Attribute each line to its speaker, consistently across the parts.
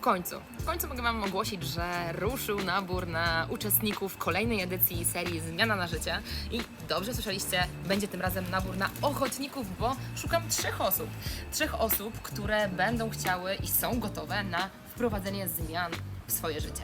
Speaker 1: W końcu, w końcu mogę Wam ogłosić, że ruszył nabór na uczestników kolejnej edycji serii Zmiana na życie. I dobrze słyszeliście, będzie tym razem nabór na ochotników, bo szukam trzech osób. Trzech osób, które będą chciały i są gotowe na wprowadzenie zmian w swoje życie.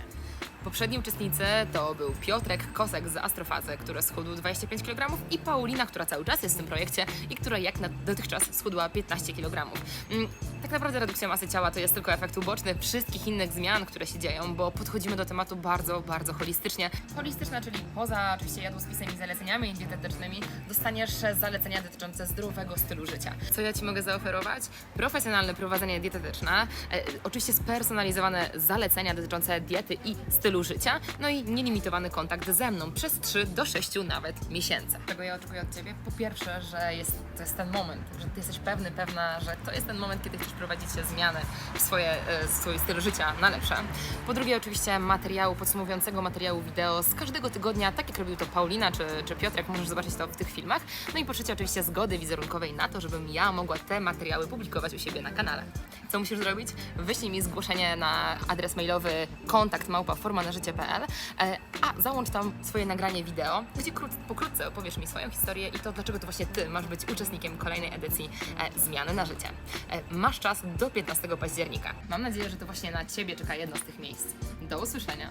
Speaker 1: Poprzedni uczestnicy to był Piotrek Kosek z Astrofazy, który schudł 25 kg i Paulina, która cały czas jest w tym projekcie i która jak na dotychczas schudła 15 kg. Mm, Tak naprawdę redukcja masy ciała to jest tylko efekt uboczny wszystkich innych zmian, które się dzieją, bo podchodzimy do tematu bardzo, bardzo holistycznie. Holistyczna, czyli poza oczywiście jadłospisem i zaleceniami dietetycznymi, dostaniesz zalecenia dotyczące zdrowego stylu życia. Co ja Ci mogę zaoferować? Profesjonalne prowadzenie dietetyczne, e, oczywiście spersonalizowane zalecenia dotyczące diety i stylu życia, no i nielimitowany kontakt ze mną przez 3 do 6 nawet miesięcy. Czego ja oczekuję od Ciebie? Po pierwsze, że jest, to jest ten moment, że Ty jesteś pewny, pewna, że to jest ten moment, kiedy chcesz prowadzić zmiany w swoje, e, w swój styl życia na lepsze. Po drugie, oczywiście materiału podsumowującego materiału wideo z każdego tygodnia, tak jak robił to Paulina czy, czy Piotrek, możesz zobaczyć to w tych filmach. No i po trzecie, oczywiście zgody wizerunkowej na to, żebym ja mogła te materiały publikować u siebie na kanale. Co musisz zrobić? Wyślij mi zgłoszenie na adres mailowy kontakt formanażycie.pl, e, a załącz tam swoje nagranie wideo, gdzie krót, pokrótce opowiesz mi swoją historię i to, dlaczego to właśnie Ty masz być uczestnikiem kolejnej edycji e, Zmiany na życie. E, masz czas do 15 października. Mam nadzieję, że to właśnie na Ciebie czeka jedno z tych miejsc. Do usłyszenia!